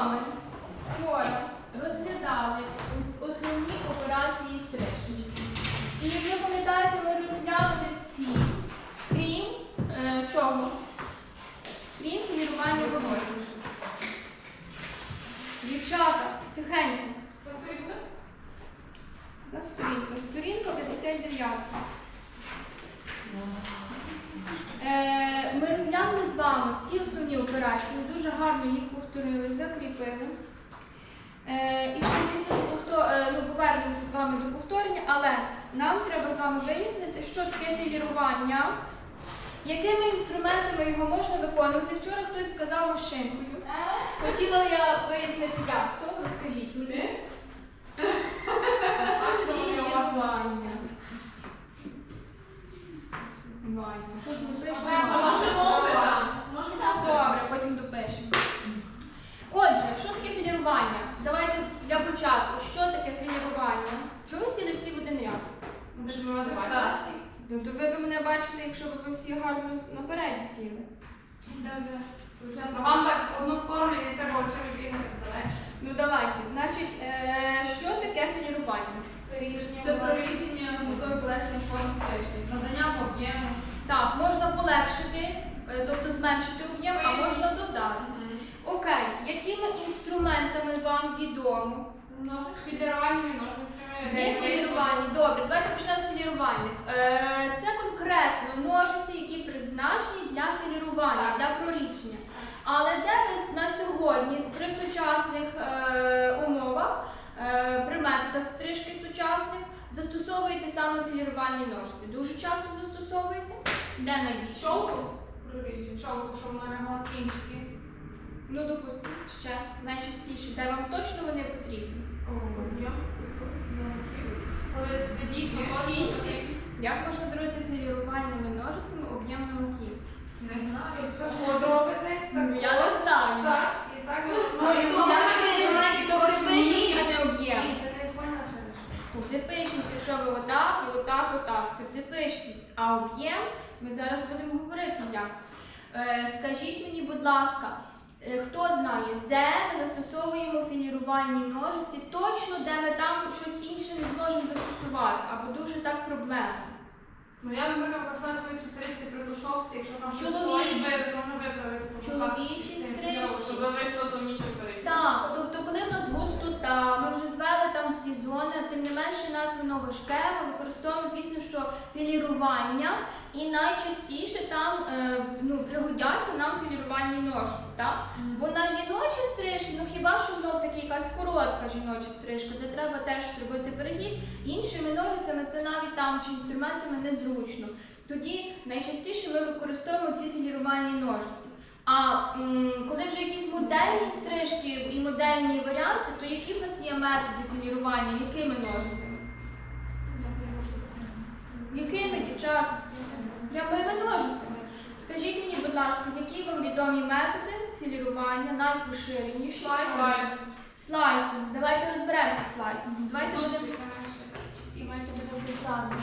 вами вчора розглядали основні операції стрижки. І як ви пам'ятаєте, ми розглянули всі, крім е, чого? Крім філірування волосся. Дівчата, тихенько. На сторінка. Сторінка 59. Е, Ми розглянули з вами всі основні операції, дуже гарно їх повторили, закріпили. Е, І ще, звісно, що е, ну, повернемося з вами до повторення, але нам треба з вами вияснити, що таке філірування, якими інструментами його можна виконувати. Вчора хтось сказав машинкою. Хотіла я вияснити, як то, розкажіть мені. Філірування. Ваня, що ж ми пишемо? Добре, потім допишемо. Отже, що таке філірування? Давайте для початку. Що таке філірування? Чого ви сіли всі в один ряд? Ну, то ви б мене бачили, якщо б ви всі гарно напереді сіли. Вам так одну сторону і треба очима бігати здалека. Ну давайте, значить, е, що таке філірування? Це перевищення з метою полегшення форми стрижки. Надання об'єму. Так, можна полегшити, е, тобто зменшити об'єм, а можна додати. Окей, якими інструментами вам відомо? Філірувальними ножницями. Є філірування. Добре, давайте почнемо з філірувальних. Е, Це конкретно ножиці, які призначені для філірування, для прорідження. Але де ви на сьогодні при сучасних е, умовах, при методах стрижки сучасних, застосовуєте саме філірувальні ножиці? Дуже часто застосовуєте? Де найбільше? Чолку проріжу, чолку, щоб вона лягла кінчики. Ну, допустимо, ще найчастіше, де вам точно вони потрібні. Об'єм. Коли ти дійсно Кінці. Як можна зробити філірувальними ножицями об'єм на маківці? Не знаю. Подобити. Ну, я не знаю. Так, і так. Ну, і Ну, я я пишу, знаю, то припишність, а не об'єм. Ні, ти що. Типичність, якщо ви отак і отак, отак, це типичність. А об'єм ми зараз будемо говорити як. Е, скажіть мені, будь ласка, е, хто знає, де ми застосовуємо філірувальні ножиці, точно де ми там щось інше не зможемо застосувати, або дуже так проблемно. Ну я, наприклад, пройшла свої стрижці при тушовці, якщо там щось Чоловічі. виправити. Чоловічій стрижці. Так, тобто, коли в нас ми вже звели там всі зони, тим не менше нас воно важке, ми використовуємо, звісно, що філірування, і найчастіше там е, ну, пригодяться нам філірувальні ножиці. Так? Бо на жіночі стрижки, ну хіба що знов таки якась коротка жіноча стрижка, де треба теж зробити перехід, іншими ножицями це навіть там чи інструментами незручно. Тоді найчастіше ми використовуємо ці філірувальні ножиці. А коли вже якісь модельні стрижки і модельні варіанти, то які в нас є методи філірування, якими ножицями? Якими, дівчата? Прямими ножицями. Скажіть мені, будь ласка, які вам відомі методи філірування найпоширеніші? Слайс. Слайсинг. Давайте розберемося з слайсингом. Давайте будемо писати.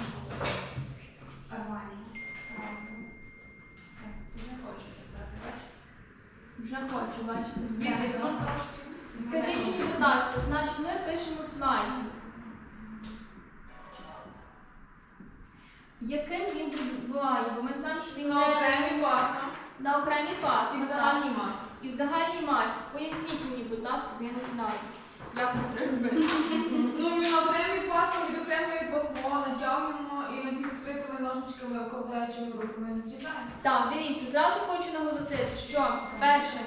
Вже хочу, бачите, все. Скажіть мені, будь ласка, значить ми пишемо слайсинг. Яким він буває? Бо ми знаємо, що він На не окремі пасма на окремій пасі. і в загальній масі. І в загальній масі. Поясніть мені, будь ласка, бо я не знаю, як робити. Ну, він окремі пасми від окремої пасмо натягуємо і ножничками ковзаючими руками зрізаємо. Так, дивіться, зразу хочу наголосити, що перше,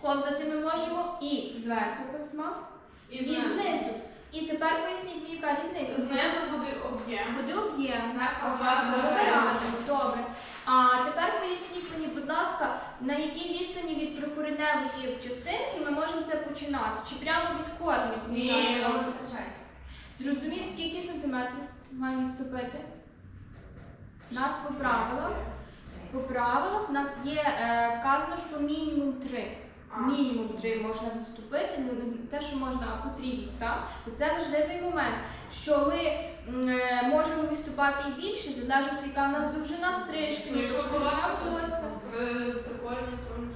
ковзати ми можемо і зверху письма, і, знизу. І тепер поясніть мені, яка різниця. Знизу буде об'єм. Буде об'єм. А зверху Забираємо. забираємо. Добре. А тепер поясніть мені, будь ласка, на якій відстані від прикореневої частинки ми можемо це починати? Чи прямо від корня починати? Ні. Зрозумів, скільки сантиметрів має відступити? Нас по правилах. По правилах в нас є е, вказано, що мінімум три. Мінімум три можна відступити, ну те, що можна, а потрібно. Так? І це важливий момент, що ми е, можемо відступати і більше, залежить, яка в нас довжина стрижки, Ну, якщо була волосся. своїм зробити.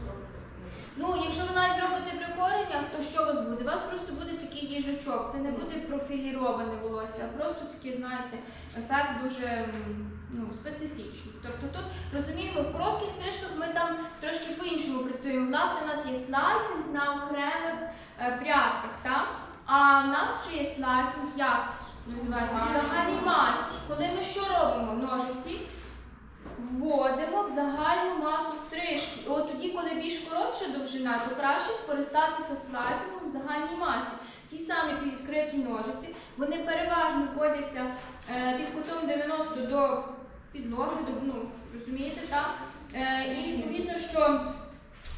Ну, якщо ви навіть зробите прикорення, випробування, то що у вас буде? У вас просто буде такий їжачок, це не буде профіліроване волосся, а просто такий, знаєте, ефект дуже ну, специфічний. Тобто тут розуміємо, в коротких стрижках ми там трошки по-іншому працюємо. Власне, у нас є слайсинг на окремих е, прядках, так? А в нас ще є слайсинг, як називається? В загальній масі. Коли ми що робимо? Ножиці вводимо в загальну масу стрижки. І от тоді, коли більш коротша довжина, то краще скористатися слайсингом в загальній масі. Ті самі відкриті ножиці, вони переважно вводяться е, під кутом 90 до підлоги, ну, розумієте, так? Е, і відповідно, що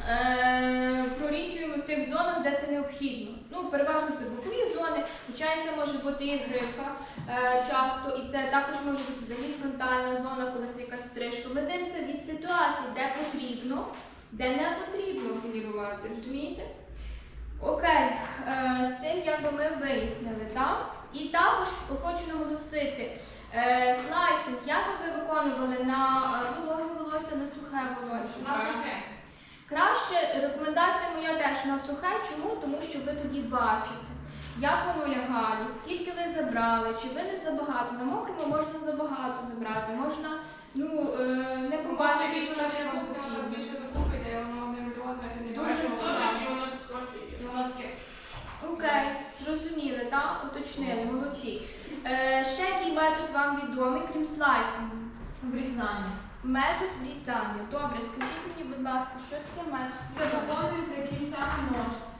е, прорічуємо в тих зонах, де це необхідно. Ну, переважно це бокові зони, звичайно, це може бути і гривка е, часто, і це також може бути взагалі фронтальна зона, коли це якась стрижка. Ми дивимося від ситуації, де потрібно, де не потрібно філірувати, розумієте? Окей, е, з тим якби ми вияснили, так? І також хочу наголосити, слайсинг, як би ви виконували на вологе волосся, на сухе волосся? На сухе. Краще рекомендація моя теж на сухе. Чому? Тому що ви тоді бачите, як воно лягає, скільки ви забрали, чи ви не забагато. На мокрому можна забагато забрати, можна ну, е, не побачити, що на не потрібно. Окей, зрозуміли, так? Уточнили, молодці. Е, ще який метод вам відомий, крім слайсингу? Обрізання. Метод врізання. Добре, скажіть мені, будь ласка, що таке метод? Це виконується кінцями ножиць.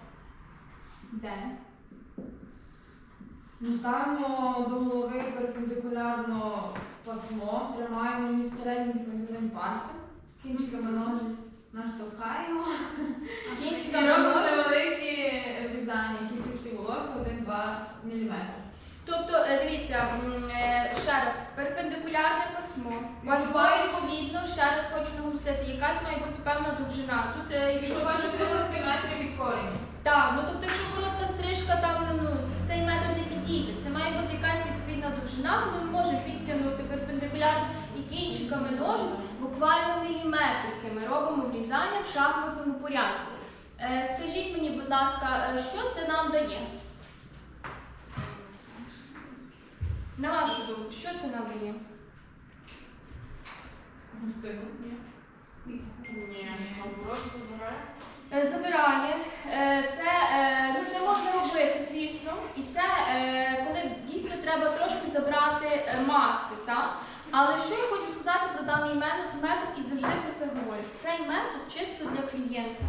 Де? Ну, Ставимо до голови перпендикулярно пасмо, тримаємо між середнім і пальцем, кінчиками ножиць наштовхаємо. І робимо невеликі врізання кількості волосся 1-2 мм. Тобто, е, дивіться, е, ще раз, перпендикулярне пасмо. Відповідно, ще раз хочу наголосити, якась має бути певна довжина. Тут, е, Якщо бачите 3 коротка- см від коріння. Так, ну тобто, якщо коротка стрижка, там ну, цей метод не підійде. Це має бути якась відповідна довжина, коли ми можемо підтягнути перпендикулярно і кінчиками ножиць, буквально міліметрики. Ми робимо врізання в шахматному порядку. Е, скажіть мені, будь ласка, е, що це нам дає? На вашу думку, що це нам дає? Густину. Ні, просто збирає. Е, Забирає. Е, Це, е, ну, це можна робити, звісно. І це коли дійсно треба трошки забрати маси. Так? Але що я хочу сказати про даний метод, метод і завжди про це говорю. Цей метод чисто для клієнта.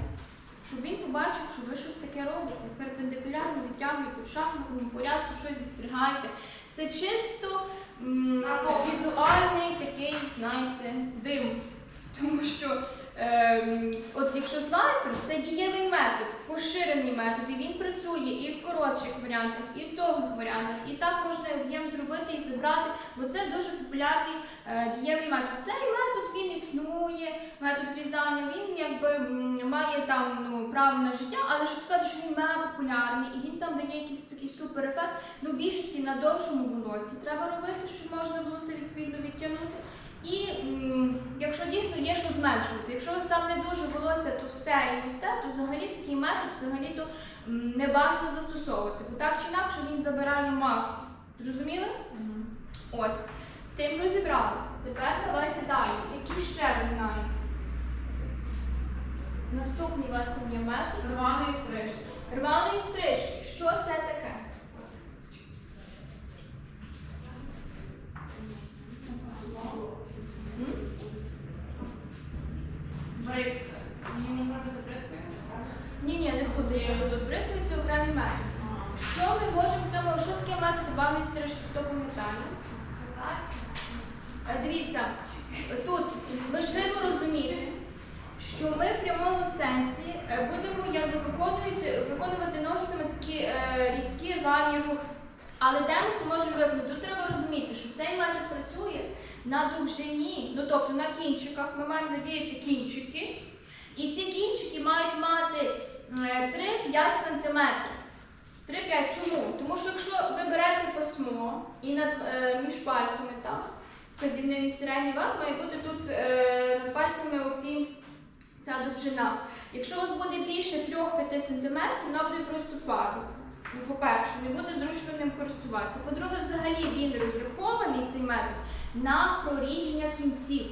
Щоб він побачив, що ви щось таке робите, перпендикулярно відтягуєте в шахматному порядку, щось зістрігаєте. Це чисто візуальний такий, знаєте, дим. Тому що ем, от якщо слайсер, це дієвий метод, поширений метод, і він працює і в коротших варіантах, і в довгих варіантах. І так можна об'єм зробити і забрати, бо це дуже популярний е, дієвий метод. Цей метод він існує, метод врізання, він якби має там ну, право на життя, але щоб сказати, що він мега популярний і він там дає якийсь такий супер ефект. Ну, більшості на довшому волосі треба робити, щоб можна було це відповідно відтягнути. І якщо дійсно є що зменшувати, якщо у вас там не дуже волосся товсте і густе, то взагалі такий метод взагалі то не бажано застосовувати, бо так чи інакше він забирає масу. Зрозуміли? Ось. З тим розібралися. Тепер давайте далі. Які ще ви знаєте? Наступний у вас там є метод Рваної стрижки. рваної стрижки. Що це таке? М? Брик. Її можна робити брикою? Ні, ні, не буде. Якщо тут бритвою, це окремий метод. Що ми можемо в цьому, що таке метод рваної стрижки, хто пам'ятає? Е, Дивіться, тут важливо розуміти, що ми в прямому сенсі е, будемо якби виконувати, виконувати ножицями такі е, різкі рвані рухи. Але де ми це можемо виконати? Тут треба розуміти, що цей метод працює на довжині, ну тобто на кінчиках. Ми маємо задіяти кінчики, і ці кінчики мають мати е, 3-5 см. 3-5 чому? Тому що якщо ви берете пасмо і над, е, між пальцями, так, вказівним і середній, у вас має бути тут е, над пальцями оці ця довжина. Якщо у вас буде більше 3-5 см, вона буде просто падати. Ну, по-перше, не буде зручно ним користуватися. По-друге, взагалі він розрахований цей метод на проріження кінців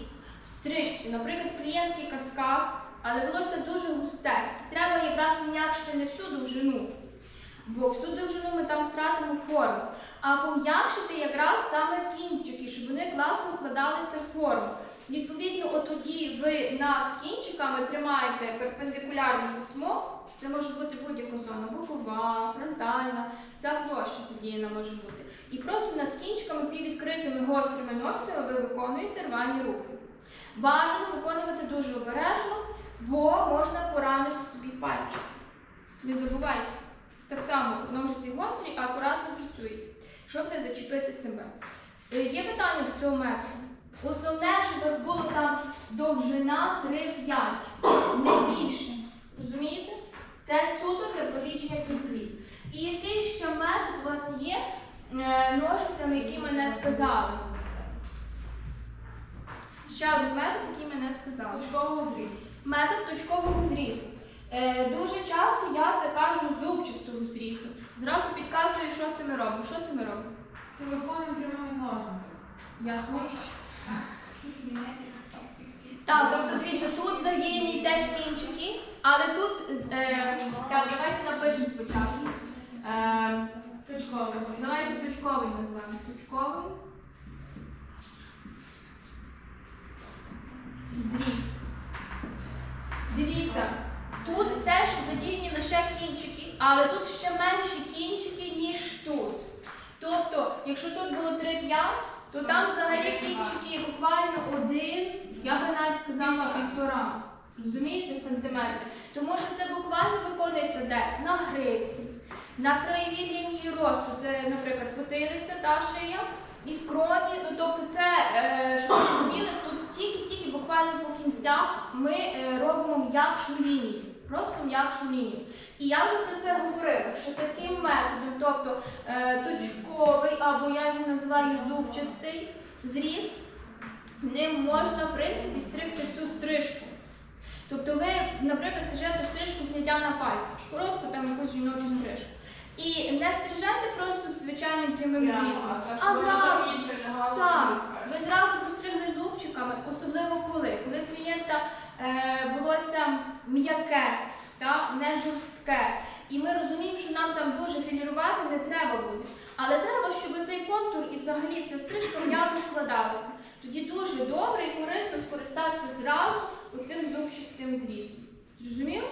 в стрижці. Наприклад, клієнтки каскад, але волосся дуже густе. Треба якраз пом'якшити не всю довжину, бо всю довжину ми там втратимо форму, а пом'якшити якраз саме кінчики, щоб вони класно вкладалися в форму. Відповідно, от тоді ви над кінчиками тримаєте перпендикулярне письмо. Це може бути будь-яка зона, бокова, фронтальна, вся площа задіяна може бути. І просто над кінчиками піввідкритими гострими ножцями ви виконуєте рвані рухи. Бажано виконувати дуже обережно, бо можна поранити собі пальчик. Не забувайте. Так само ножиці гострі, а акуратно працюють, щоб не зачепити себе. Е, Є питання до цього методу. Основне, щоб у вас було там довжина 3-5, не більше. Розумієте? Це суто для прорідження кінців. І який ще метод у вас є е, ножицями, які ми не сказали? Ще один метод, який ми не сказали. Точкового зрізу. Метод точкового зрізу. Е, дуже часто я це кажу зубчастого зрізу. Зразу підказую, що це ми робимо. Що це ми робимо? Це виконуємо прямими ножницями. Ясна річ. Так, тобто дивіться, тут задіяні теж кінчики, але тут. Е, так, давайте напишемо спочатку. Е, Точкового. давайте точковий назвемо. Точковий. Зріз. Дивіться, тут теж задіяні лише кінчики, але тут ще менші кінчики, ніж тут. Тобто, якщо тут було 3-5, то там взагалі кінчики буквально один, я би навіть сказала півтора. Розумієте, сантиметри? Тому що це буквально виконується де? На грибці, на краєвій лінії росту. Це, наприклад, потилиця та шия і скроні. Ну тобто, це е, щоб розуміли, тут тільки-тільки буквально по кінцях ми е, робимо м'якшу лінію. Просто м'якшу лінію. І я вже про це говорила, що таким методом, тобто е, точковий або я його називаю зубчастий зріз, ним можна, в принципі, стригти всю стрижку. Тобто ви, наприклад, стрижете стрижку зняття на пальці, коротку там якусь жіночу стрижку. І не стрижете просто звичайним прямим зрізом, а зразу так, ви зразу постригли зубчиками, особливо коли. Коли клієнта е, волосся м'яке, та, не жорстке. І ми розуміємо, що нам там дуже філірувати не треба буде. Але треба, щоб цей контур і взагалі вся стрижка м'яко складалася. Тоді дуже добре і корисно скористатися зразу оцим зубчастим зрізом. Зрозуміло?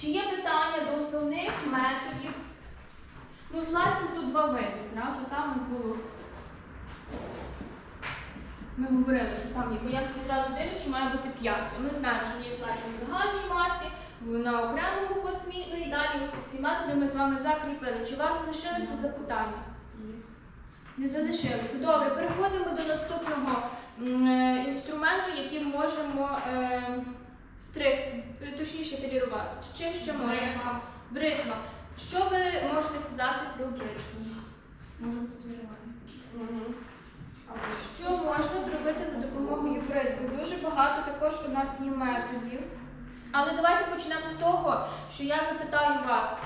Чи є питання до основних методів? Ну, власне, тут два види. Зразу там було. Ми говорили, що там є, бо я собі зразу дивлюсь, що має бути 5. Ми знаємо, що є слайд в загальній масі, на окремому пасмі, ну і далі всі методи ми з вами закріпили. Чи у вас лишилися запитання? Не залишилося. Добре, переходимо до наступного е, інструменту, яким можемо е, стригти, е, точніше філірувати. Чим ще можемо? Бритва. Що ви можете сказати про бритву? Що можна зробити за допомогою бритви? Дуже багато також у нас є методів. Але давайте почнемо з того, що я запитаю вас,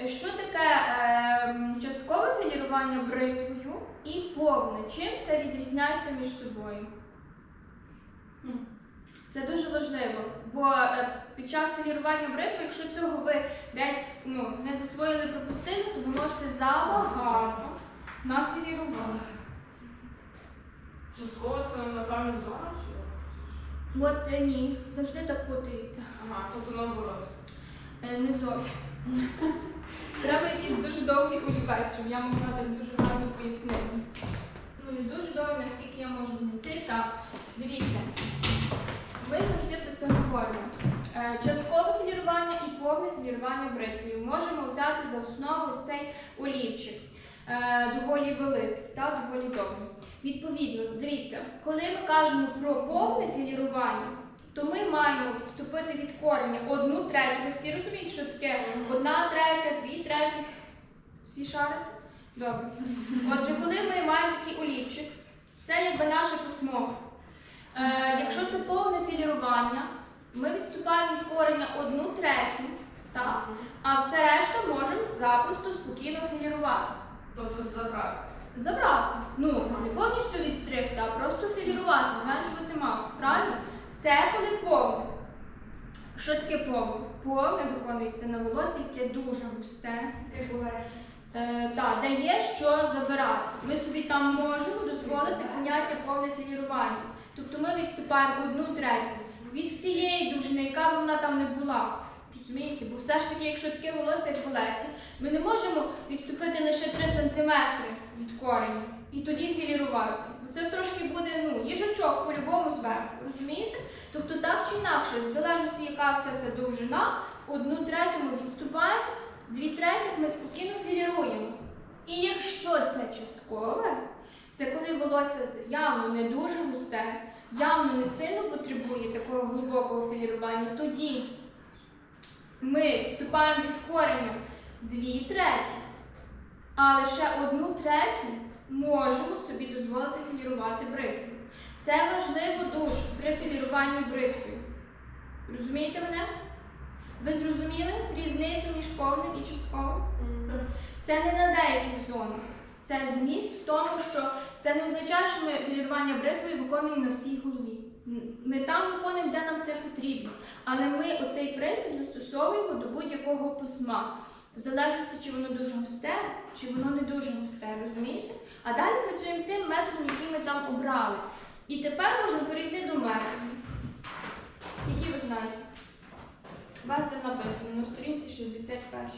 е, що таке е, часткове філірування бритвою і повне? Чим це відрізняється між собою? Це дуже важливо, бо е, під час філірування бритви, якщо цього ви десь ну, не засвоїли, пропустили, то ви можете забагато нафілірувати. Частково це, напевно, зона чи? От е, ні, завжди так путається. Ага, тобто наоборот. Е, Не зовсім. Треба якийсь дуже довгий олівець, щоб я могла так дуже гарно пояснити. Ну, не дуже довгий, наскільки я можу знайти. Так, дивіться. Ми завжди про це говоримо. Е, Часткове філірування і повне філірування бритвою. Можемо взяти за основу ось цей олівчик. Е, доволі великий та доволі довгий. Відповідно, дивіться, коли ми кажемо про повне філірування, то ми маємо відступити від кореня одну третю. Всі розумієте, що таке одна третя, дві треті. Всі шарите? Добре. Отже, коли ми маємо такий олівчик, це якби наше письмо. Е, якщо це повне філірування, Ми відступаємо від кореня одну третю, так? а все решта можемо запросто спокійно філірувати. Тобто забрати. Забрати. Ну, не повністю відстригти, а просто філірувати, зменшувати масу. Правильно? Це коли повне. Що таке повне? Повне виконується на волосі, яке дуже густе. Е, так, де є що забирати. Ми собі там можемо дозволити поняття повне філірування. Тобто ми відступаємо одну третю від всієї довжини, яка б вона там не була. Розумієте? Бо все ж таки, якщо таке волосся, як у Лесі, ми не можемо відступити лише 3 см від кореню і тоді філірувати. Бо це трошки буде ну, їжачок по-любому зверху, розумієте? Тобто так чи інакше, в залежності, яка вся ця довжина, одну третю ми відступаємо, дві третіх ми спокійно філіруємо. І якщо це часткове, це коли волосся явно не дуже густе, явно не сильно потребує такого глибокого філірування, тоді ми відступаємо від кореню дві треті, а лише одну третю можемо собі дозволити філірувати бритвою. Це важливо дуже при філіруванні бритвою. Розумієте мене? Ви зрозуміли різницю між повним і частковим? Це не на деяких зонах. Це зміст в тому, що це не означає, що ми філірування бритвою виконуємо на всій голові. Ми там виконуємо, де нам це потрібно. Але ми оцей принцип застосовуємо до будь-якого письма. В залежності, чи воно дуже густе, чи воно не дуже густе, розумієте? А далі працюємо тим методом, який ми там обрали. І тепер можемо перейти до методів, які ви знаєте. У вас там написано на сторінці 61.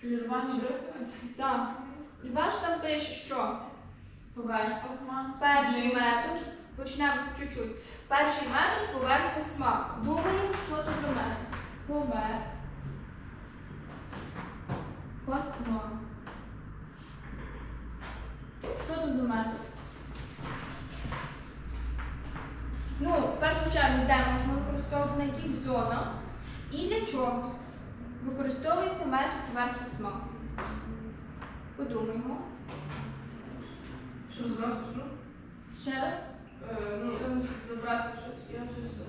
Філірування бритви. Так. І ваш там пише, що Поверх пасма. перший метод, почнемо по чуть-чуть. Перший метод поверх письма. Думаємо, що то за метод. Поверх. Пасма. Що то за метод? Ну, в першу чергу, де можна використовувати, на яких зонах і для чого використовується метод поверх письма. Подумаємо. Що забрати? Ну, Ще раз. е, ну, забрати щось. Я щось. е,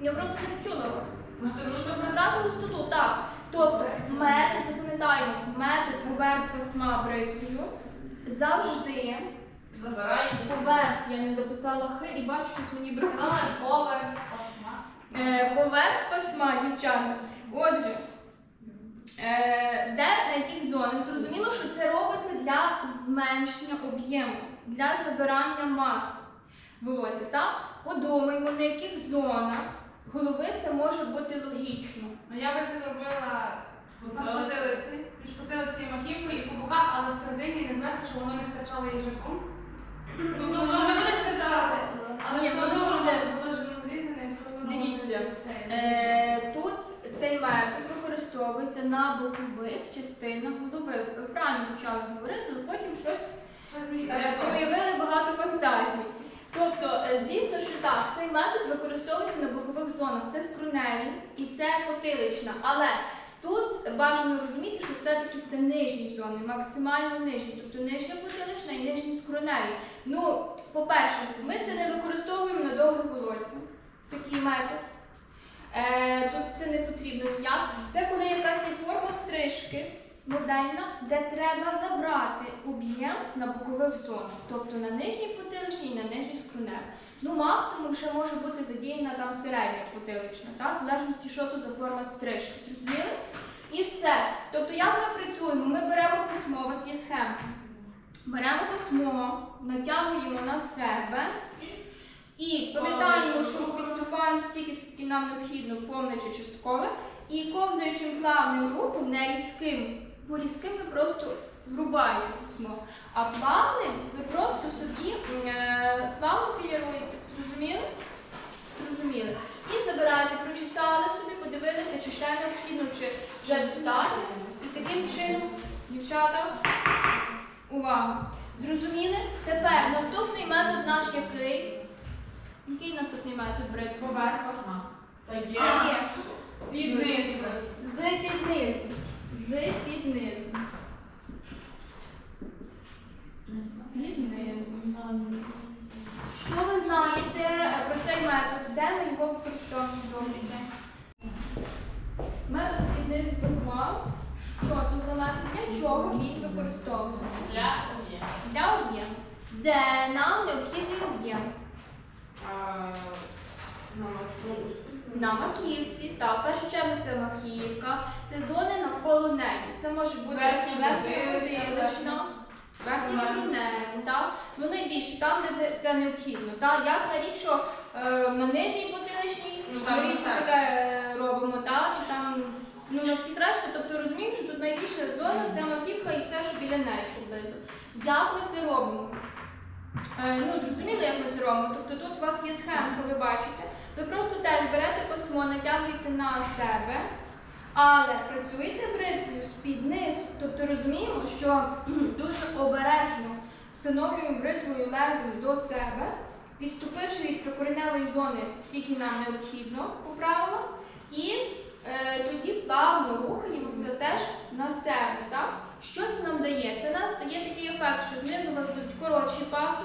Я просто не почула вас. Просто, ну, Щоб забрати густоту, так. Тобто метод, запам'ятаємо, метод поверх письма бритвою завжди забирай. поверх, я не записала х і бачу, щось мені бракує. Поверх пасма. Е, поверх письма, дівчата. Отже, де на яких зонах? Зрозуміло, що це робиться для зменшення об'єму, для забирання маси волосся. Так? Подумаємо, на яких зонах голови це може бути логічно. Ну я би це зробила на потилиці, між потилицею і маківкою і по боках, але всередині не зверху, щоб воно не стирчало їжаком. Ну, воно не буде стирчати, але все одно воно буде воно зрізане, і все одно. Дивіться. Е, тут цей метод використовується на бокових частинах голови. Ви правильно почали говорити, але потім щось мені е, багато фантазій. Тобто, е, звісно, що так, цей метод використовується на бокових зонах. Це скроневі і це потилична. Але тут бажано розуміти, що все-таки це нижні зони, максимально нижні, тобто нижня потилична і нижні скроневі. Ну, по-перше, ми це не використовуємо на довге волосся. Такий метод. Е, тут це не потрібно ніяк. Це коли якась форма стрижки модельна, де треба забрати об'єм на бокових зонах, тобто на нижній потиличній і на нижній скроневій. Ну, максимум ще може бути задіяна там середня потилична, та, в залежності, що то за форма стрижки. Зрозуміли? І все. Тобто, як ми працюємо? Ми беремо письмо, у вас є схема. Беремо письмо, натягуємо на себе і пам'ятаємо, що відступаємо стільки, скільки нам необхідно, повне чи часткове, і ковзаючим плавним рухом, не різким, бо різким ви просто врубаєте письмо. А плавним ви просто собі е, плавно філіруєте. Зрозуміли? Зрозуміли. І забираєте, прочесали собі, подивилися, чи ще необхідно, чи вже достатньо. І таким чином, дівчата, увага. Зрозуміли? Тепер наступний метод наш який? Який наступний метод брати? Поверх осма. Та є. Що є? Піднизу. З піднизу. З піднизу. Піднизу. Що ви знаєте про цей метод? Де ми його використовуємо Метод піднизу послав. Що тут за метод? Для чого він використовується? Для об'єму. Для об'єм. Де нам необхідний об'єм. На маківці, так, в першу чергу це маківка, це зони навколо неї. Це може бути Верхня потилична, верхня верхня. Ну найбільше там, де це необхідно. Так? Ясна річ, що е, на нижній потиличній Ну, ми таке робимо, так? чи там ну, на всіх решта. Тобто розуміємо, що тут найбільша зона це маківка і все, що біля неї поблизу. Як ми це робимо? Е, ну, зрозуміло, як ми це робимо. Тобто тут у вас є схемка, ви бачите. Ви просто теж берете пасмо, натягуєте на себе, але працюєте бритвою з-під низу. Тобто розуміємо, що дуже обережно встановлюємо бритвою лезом до себе, відступивши від прикореневої зони, скільки нам необхідно по правилам, і е, тоді плавно рухаємося теж на себе. Так? Що це нам дає? Це нам стає такий ефект, що знизу у вас будуть коротші паси,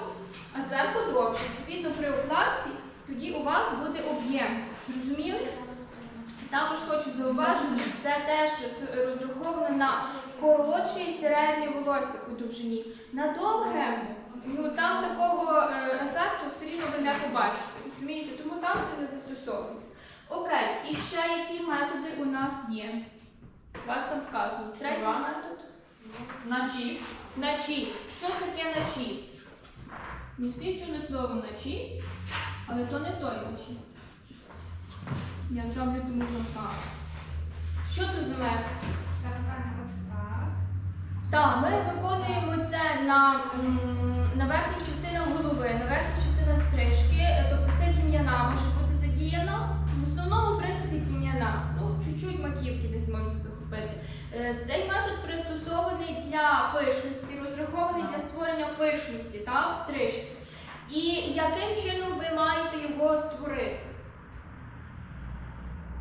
а зверху довші. Відповідно, при укладці тоді у вас буде об'єм. Зрозуміли? Також хочу зауважити, що це теж роз- розраховано на коротше і середнє волосся у довжині. На довге, ну там такого е, ефекту все рівно ви не побачите. Розумієте? Тому там це не застосовується. Окей, і ще які методи у нас є? У вас там вказано. Третій метод. Начіс. Начість. Що таке начість? Ми всі чули слово начість, але то не той начість. Я зроблю тому так. Що це за метод? Так, ми виконуємо це на, м, на верхніх частинах голови, на верхніх частинах стрижки, Е, тобто це тім'яна може бути задіяна. В основному, в принципі, тім'яна. Ну, чуть-чуть маківки десь можна захопити. Е, Цей метод пристосований для пишності, розрахований для створення пишності та в стрижці. І яким чином ви маєте його створити?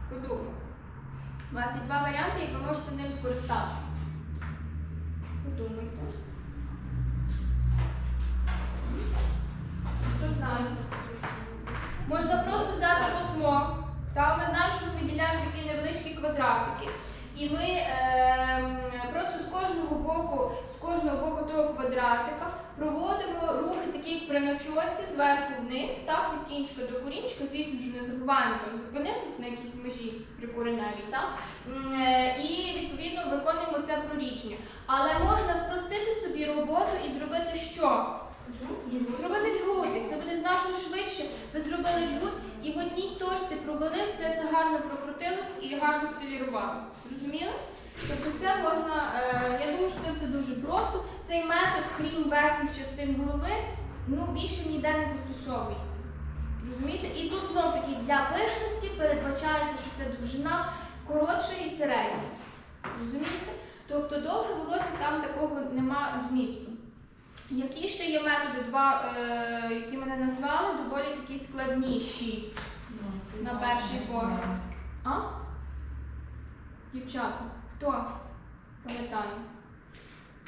Подумайте. У вас є два варіанти, і ви можете ним скористатися. Подумайте. Хто знає? Можна просто взяти письмо. Та ми знаємо, що ми виділяємо такі невеличкі квадратики. І ми ем, просто з кожного боку, з кожного боку того квадратика проводимо рухи такі як при начосі зверху вниз, так, від кінчика до корінчика. Звісно, що не забуваємо там зупинитись на якійсь межі прикореневій, так? Е, І відповідно виконуємо це прорідження. Але можна спростити собі роботу і зробити що? Зробити джгутик. Це буде значно швидше. Ви зробили джгут і в одній точці провели, все це гарно прокрутилось і гарно сфілірувалось. Зрозуміли? Тобто це можна, е, я думаю, що це все дуже просто. Цей метод, крім верхніх частин голови, ну більше ніде не застосовується. Розумієте? І тут знов таки для пишності передбачається, що це довжина коротша і середня. Розумієте? Тобто довге волосся там такого нема змісту. Які ще є методи, два, е, які мене назвали, доволі такі складніші. На перший погляд. А? Дівчата, хто пам'ятає?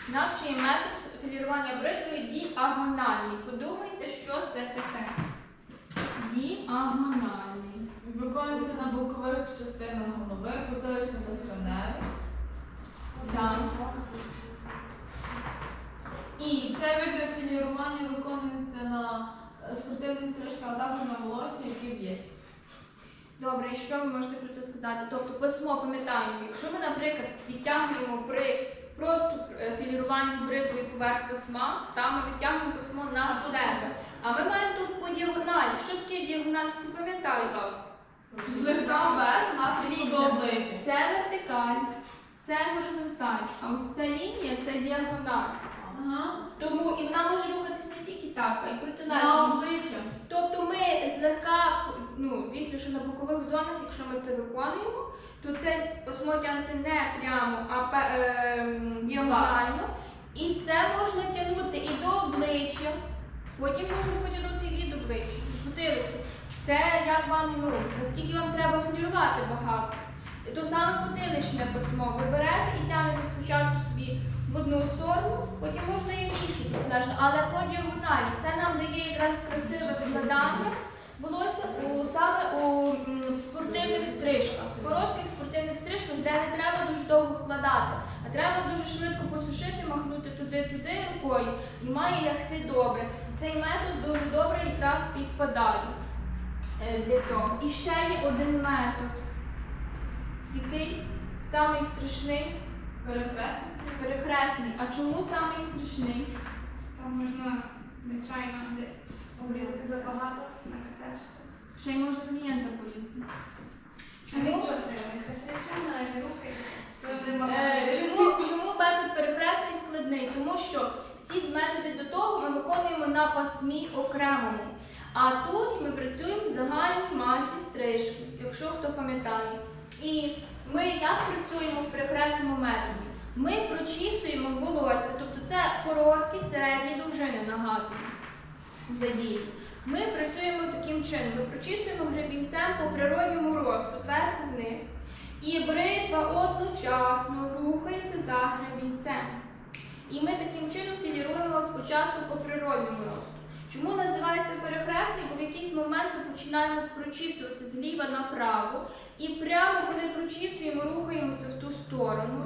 У нас ще є метод філірування бритвою діагональний. Подумайте, що це таке. Діагональний. Виконується на бокових частинах голови, потилична та скроневі. Так. І цей вид філірування виконується на е, спортивних стрижках, а також на волосі, які б'ється. Добре, і що ви можете про це сказати? Тобто письмо пам'ятаємо, якщо ми, наприклад, відтягуємо при просто е, філіруванні бритвою поверх письма, там ми відтягуємо письмо на себе. А ми маємо тут по діагоналі. Що таке діагональ? Всі пам'ятають? Злегка вверх, напрямку до обличчя. Це вертикаль, це горизонталь, а ось ця лінія це діагональ. Ага. Тому і вона може рухатись не тільки так, а й На протилежно. обличчя. Тобто ми злегка, ну звісно, що на бокових зонах, якщо ми це виконуємо, то це письмо тягнеться не прямо, а пе- ем, діагонально. І це можна тягнути і до обличчя, потім можна потягнути і від обличчя. Потилиці. Це як вам, ну, наскільки вам треба фолірувати багато. То саме потиличне письмо ви берете і тягнете спочатку собі в одну сторону, потім можна і в іншу протилежно. Але по діагоналі це нам дає якраз красиве викладання волосся у саме у спортивних стрижках. Коротких спортивних стрижках стрижках, де не треба дуже довго вкладати, а треба дуже швидко посушити, махнути туди-туди рукою і має лягти добре. Цей метод дуже добре якраз підпадає е, для цього. І ще є один метод, який самий страшний, Перехресний. перехресний. А чому самий страшний? Там можна нечайно обрізати забагато на касешку. Ще й може клієнта поїздити. Чому не рухається. Е, Чому, чому метод перехресний складний? Тому що всі методи до того ми виконуємо на пасмі окремому. А тут ми працюємо в загальній масі стрижки, якщо хто пам'ятає. І ми як працюємо в перехресному методі? Ми прочісуємо волосся, тобто це короткі, середні довжини нагадую задії. Ми працюємо таким чином. Ми прочісуємо гребінцем по природньому росту зверху вниз. І бритва одночасно рухається за гребінцем. І ми таким чином філіруємо спочатку по природньому росту. Чому називається перехресний? Бо в якийсь момент ми починаємо прочісувати зліва направо, і прямо коли прочісуємо, рухаємося в ту сторону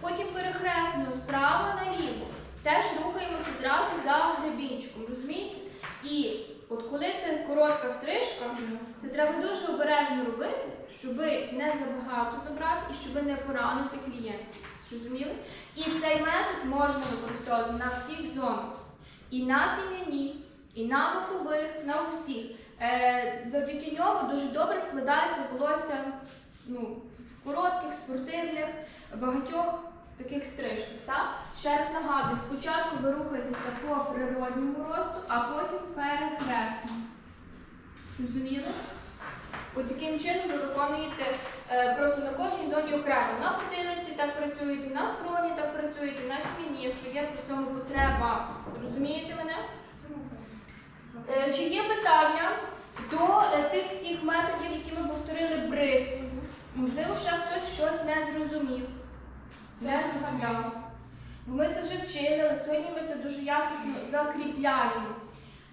потім перехресною справа наліво. Теж рухаємося зразу за гребінчиком, розумієте? І от коли це коротка стрижка, це треба дуже обережно робити, щоб не забагато забрати і щоб не поранити клієнта. Зрозуміли? І цей метод можна використовувати на всіх зонах. І на тім'яні, і на бокових, на усіх. Е, завдяки ньому дуже добре вкладається волосся ну, в коротких, спортивних, багатьох таких стрижках. Так? Ще раз нагадую, спочатку ви рухаєтеся по природньому росту, а потім перехресно. Зрозуміли? От таким чином ви виконуєте е, просто на кожній зоні окремо. На потилиці так працюєте, на скроні так працюєте, на тміні, якщо є при цьому потреба. Розумієте мене? Е, чи є питання до е, тих всіх методів, які ми повторили бритвою? Можливо, ще хтось щось не зрозумів, не згадав. Бо ми це вже вчили, але сьогодні ми це дуже якісно закріпляємо.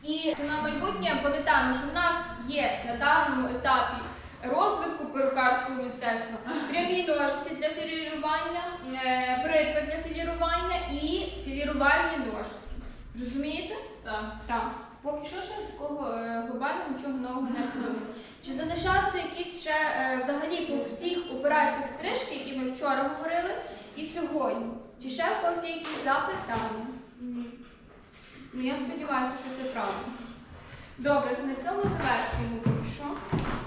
І на майбутнє пам'ятаємо, що в нас є на даному етапі розвитку перукарського мистецтва прямі ножиці для філірування, е, бритва для філірування і філірувальні ножиці. Розумієте? Так. Так. Поки що ще такого е, глобального нічого нового не придумали. Чи залишаються якісь ще е, взагалі по всіх операціях стрижки, які ми вчора говорили, і сьогодні? Чи ще в когось є якісь запитання? Ну я сподіваюся, що це правда. Добре, на цьому завершуємо що.